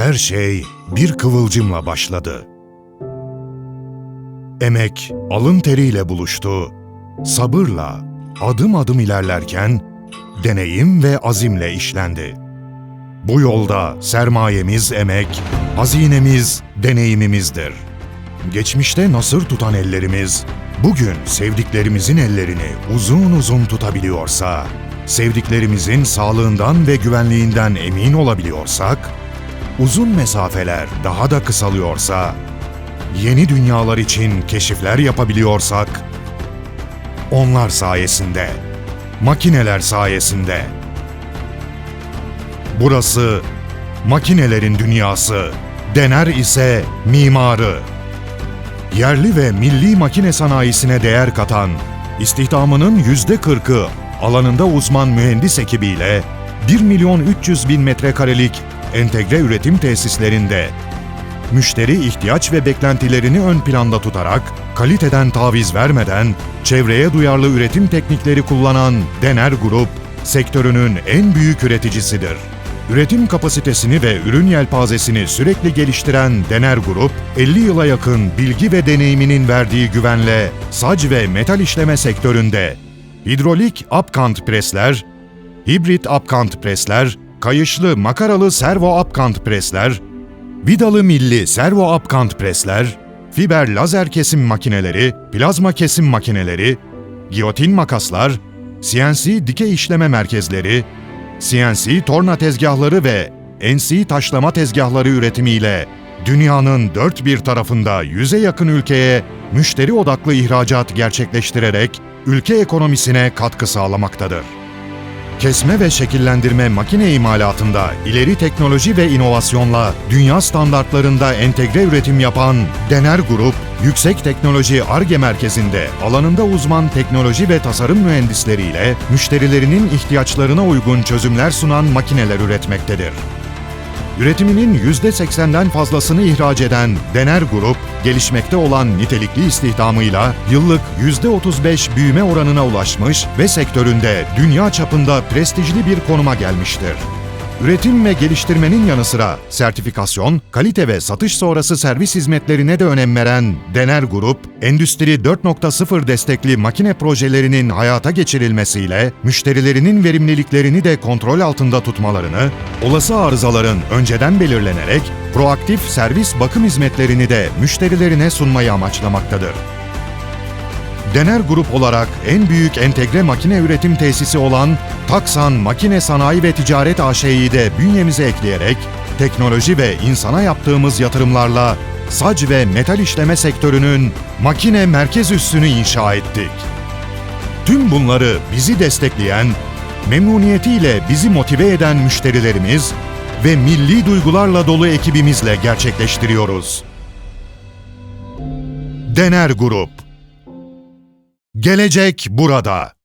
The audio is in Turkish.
Her şey bir kıvılcımla başladı. Emek, alın teriyle buluştu. Sabırla, adım adım ilerlerken, deneyim ve azimle işlendi. Bu yolda sermayemiz emek, hazinemiz deneyimimizdir. Geçmişte nasır tutan ellerimiz, bugün sevdiklerimizin ellerini uzun uzun tutabiliyorsa, sevdiklerimizin sağlığından ve güvenliğinden emin olabiliyorsak, uzun mesafeler daha da kısalıyorsa, yeni dünyalar için keşifler yapabiliyorsak, onlar sayesinde, makineler sayesinde. Burası makinelerin dünyası, Dener ise mimarı. Yerli ve milli makine sanayisine değer katan, istihdamının yüzde kırkı alanında uzman mühendis ekibiyle 1 milyon 300 bin metrekarelik entegre üretim tesislerinde müşteri ihtiyaç ve beklentilerini ön planda tutarak, kaliteden taviz vermeden, çevreye duyarlı üretim teknikleri kullanan Dener Grup, sektörünün en büyük üreticisidir. Üretim kapasitesini ve ürün yelpazesini sürekli geliştiren Dener Grup, 50 yıla yakın bilgi ve deneyiminin verdiği güvenle sac ve metal işleme sektöründe hidrolik upkant presler, hibrit upkant presler, kayışlı makaralı servo upkant presler, Vidalı milli servo upkant presler, fiber lazer kesim makineleri, plazma kesim makineleri, giyotin makaslar, CNC dikey işleme merkezleri, CNC torna tezgahları ve NC taşlama tezgahları üretimiyle dünyanın dört bir tarafında yüze yakın ülkeye müşteri odaklı ihracat gerçekleştirerek ülke ekonomisine katkı sağlamaktadır. Kesme ve şekillendirme makine imalatında ileri teknoloji ve inovasyonla dünya standartlarında entegre üretim yapan Dener Grup, Yüksek Teknoloji ARGE Merkezi'nde alanında uzman teknoloji ve tasarım mühendisleriyle müşterilerinin ihtiyaçlarına uygun çözümler sunan makineler üretmektedir. Üretiminin %80'den fazlasını ihraç eden Dener Grup, gelişmekte olan nitelikli istihdamıyla yıllık %35 büyüme oranına ulaşmış ve sektöründe dünya çapında prestijli bir konuma gelmiştir. Üretim ve geliştirmenin yanı sıra sertifikasyon, kalite ve satış sonrası servis hizmetlerine de önem veren Dener Grup, Endüstri 4.0 destekli makine projelerinin hayata geçirilmesiyle müşterilerinin verimliliklerini de kontrol altında tutmalarını, olası arızaların önceden belirlenerek proaktif servis bakım hizmetlerini de müşterilerine sunmayı amaçlamaktadır. Dener Grup olarak en büyük entegre makine üretim tesisi olan Taksan Makine Sanayi ve Ticaret AŞ'yi de bünyemize ekleyerek teknoloji ve insana yaptığımız yatırımlarla sac ve metal işleme sektörünün makine merkez üssünü inşa ettik. Tüm bunları bizi destekleyen, memnuniyetiyle bizi motive eden müşterilerimiz ve milli duygularla dolu ekibimizle gerçekleştiriyoruz. Dener Grup Gelecek burada.